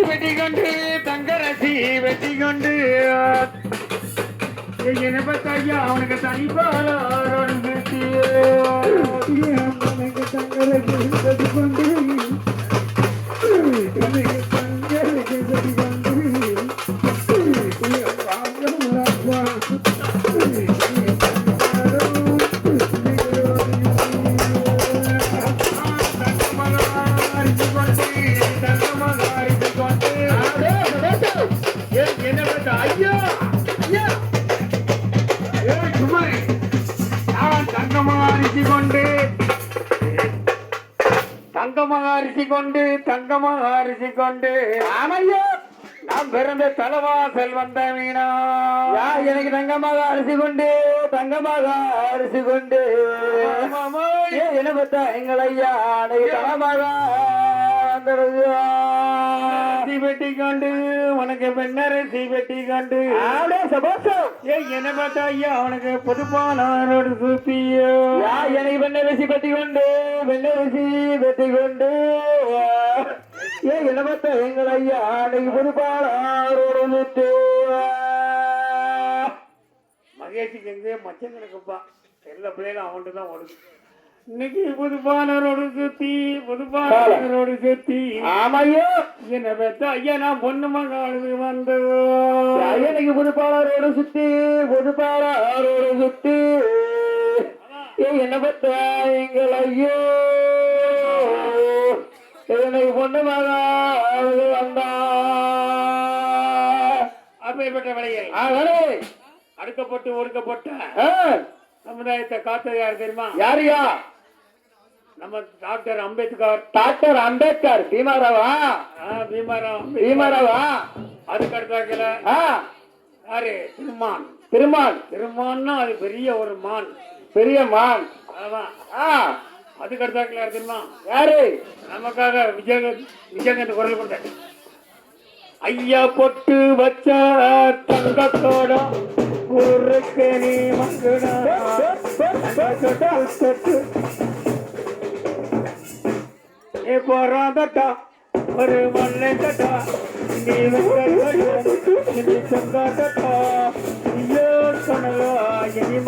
இன்னைக்கு வெட்டி கொண்டு தங்கரசி வெட்டி கொண்டு என்ன பார்த்தாயா? அவனுக்கு தனிப்பால குமாரி நான் தங்கமாக அரிசி கொண்டு தங்கமாக அரிசி கொண்டு. தங்கமாக அரிசி கொண்டு ஆமையா நான் பிறந்த தலவாசல் வந்த மீனா யா எனக்கு தங்கமாக அரிசி கொண்டு. தங்கமாக அரிசி கொண்டு என்ன பார்த்தா எங்கள் ஐயா தலமாக அரிசி வெட்டி கொண்டு உனக்கு பெண்ணரசி வெட்டி கொண்டு. என்ன பார்த்தா ஐயா உனக்கு புதுப்பானோடு சூப்பியோ. எனக்கு பெண்ணரசி வெட்டி கொண்டு பெண்ணரசி வெட்டி கொண்டு. ஏ என்ன பார்த்தா எங்கள் ஐயா அன்னைக்கு புதுப்பானோடு சுத்து மகேஷுக்கு எங்கே மச்சம் கணக்குப்பா எல்லா பிள்ளைகளும் அவன்ட்டு தான் ஓடுது. இன்னைக்கு புதுப்பானரோடு சுத்தி புதுப்பானரோடு சுத்தி ஆமையோ! என்ன பெத்த ஐயா நான் பொண்ணு மகாளுக்கு வந்து. ஐயனுக்கு புதுப்பானரோடு சுத்தி புதுப்பானரோடு சுத்தி. என்ன பெத்த எங்கள் ஐயோ! எனக்கு பொண்ணு மகாளுக்கு வந்தா. அப்பேற்பட்ட விலையில் ஆகலே அடுக்கப்பட்டு ஒடுக்கப்பட்ட சமுதாயத்தை காத்தது யார் தெரியுமா? யாரியா நம்ம டாக்டர் அம்பேத்கர். டாக்டர் அம்பேத்கர். பீமாராவா? பீமாராவ் பீமாராவா? அதுக்கு அடுத்தாக்கல யாரு? திருமான். திருமான். திருமான்னா அது பெரிய ஒரு மான். பெரிய மான். அதான் அதுக்கு அடுத்தாக்கல யார் தெரியுமா? யாரு? நமக்காக விஜயகாந்த் விஜயகாந்த் குரல் கொடுத்தாரு. ஐயா பொட்டு வச்ச தங்கத்தோட. గుర్రకని మంగడా ఏ పొరాదట ఒరే మల్లెదట నీ నీ చందాదట. ఇయో కనలో ఎని